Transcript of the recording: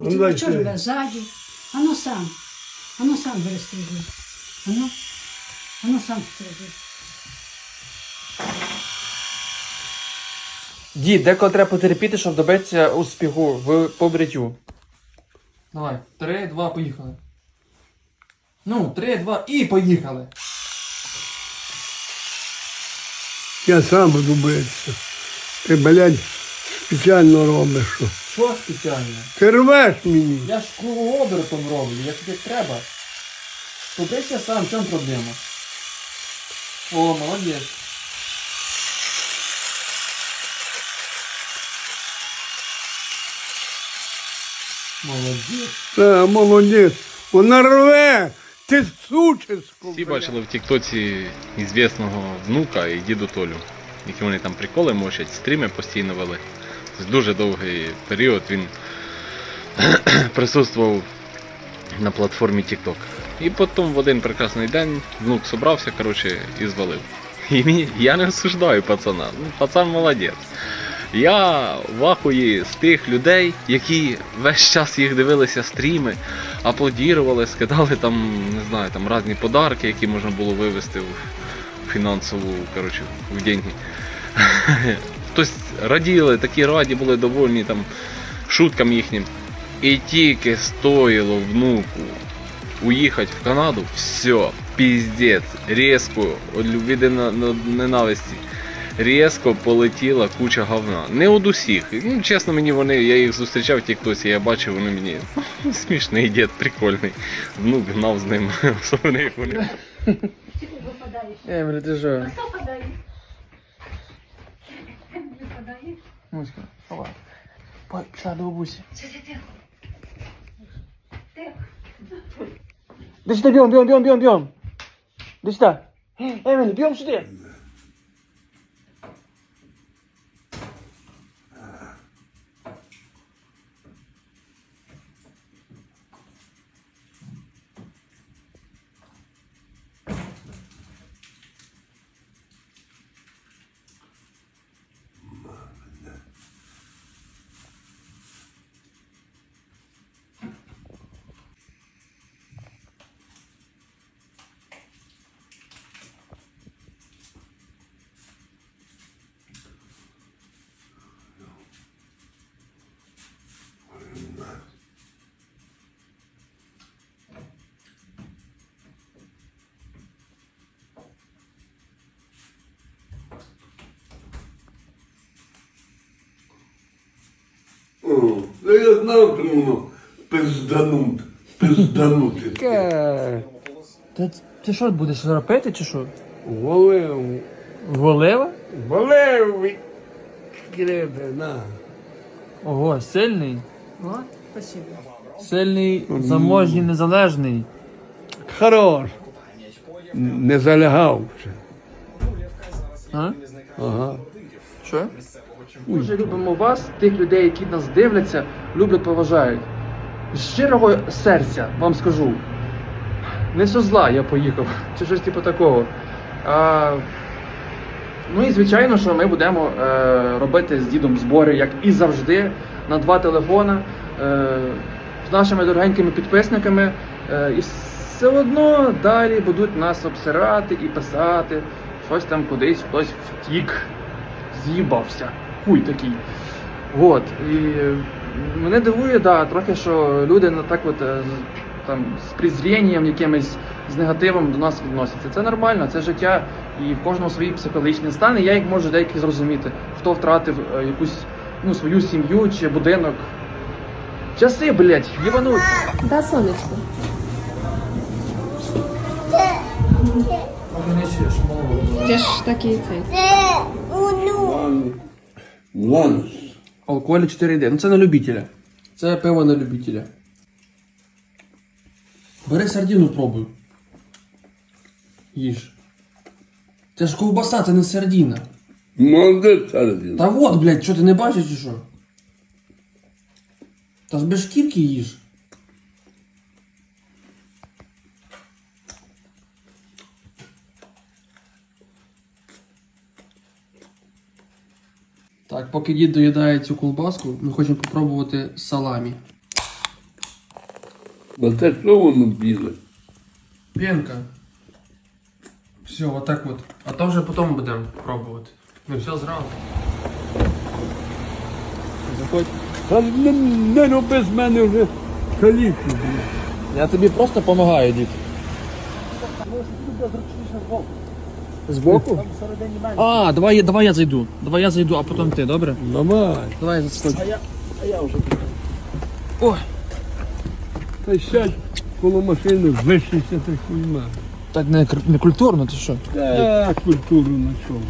Ну, дай чого живе ззаді? Ану сам. Ану сам перестрибуй. Ану. Ану сам стрибуй. Дід, деколи треба потерпіти, щоб добитися успіху в побриттю. Давай, три, два, поїхали. Ну, три, два і поїхали. Я сам буду битися. Ти, блядь, спеціально робиш. Що. Що спеціально? Ти рвеш мені. Я ж кругообертом роблю, як тобі треба. Побийся сам, в чому проблема? О, молодець. Молодець. Та, молодець. Вона рве. Ти сучисько. Всі бачили в Тіктоці ізвісного внука і діду Толю, які вони там приколи мочать, стріми постійно вели. Дуже довгий період він присутствував на платформі TikTok. І потім в один прекрасний день внук собрався коротше, і звалив. І я не осуждаю пацана. Ну, пацан молодець. Я в ахуї з тих людей, які весь час їх дивилися стріми, аплодірували, скидали там, не знаю, там різні подарки, які можна було вивести в фінансову, коротше, в деньги. Тобто раділи, такі раді були довольні там шуткам їхнім. І тільки стоїло внуку уїхати в Канаду, все, піздець, різко, від любві до на- на- ненависті. Різко полетіла куча говна. Не од усіх. Ну, чесно, мені вони, я їх зустрічав в Тіктосі, я бачив, вони мені «Ну, смішний дід, прикольний. Внук гнав з ним. Особливо як вони. Емілі, ти що? Хто падає? Випадає. Муська, давай. Пой, Пішла до бабусі. Це ти тихо. Тихо. Де сюди, бігом, бігом, бігом, бігом, бігом. Де сюди. Емілі, бігом сюди. Ну я знав, що воно пиздануть. Пизданути. Ти, ти що будеш ропити чи що? Волив. Волева? Волив. Креде, на. Ого, сильний. О, спасибо. Сильний, заможній, незалежний. Хорош. Не залягав. ще. А? Ага. Що? Дуже любимо вас, тих людей, які нас дивляться, люблять, поважають. З щирого серця вам скажу. Не со зла я поїхав, чи щось типу такого. А, ну і звичайно, що ми будемо е, робити з дідом збори, як і завжди, на два телефона е, з нашими дорогенькими підписниками. Е, і все одно далі будуть нас обсирати і писати, щось там кудись хтось втік з'їбався. Хуй такий. От. І мене дивує, да, трохи, що люди на так от е, з- там з презрінням якимось, з негативом до нас відносяться. Це нормально, це життя, і в кожного свій психологічний стан. І я як можу деяких зрозуміти, хто втратив е, якусь ну, свою сім'ю чи будинок. Часи, блять, їбануть. Да, сонечко. Ти ж такий цей. Ладно. Алкоголь 4D. Ну це на любителя. Це пиво на любителя. Бери сардину пробуй. Їж. Це ж ковбаса, це не сардіна. Молодець, сардина. Та от, блядь, що ти не бачиш чи що? Та ж без шкірки їж. Так, поки дід доїдає цю колбаску, ми хочемо попробувати саламі. Бо це що воно біле? Пенка. Все, отак от. А то вже потім будемо пробувати. Не все зразу. Заходь. Та не, не роби з мене вже каліку. Я тобі просто допомагаю, дід. Збоку? А, давай, я- давай я зайду. Давай я зайду, а потім ти, добре? Давай. Давай я зайду. А я, а я вже. О, Та сядь коло машини, вишися та хуйма. Так не, не культурно, ти що? Та культуру на чому.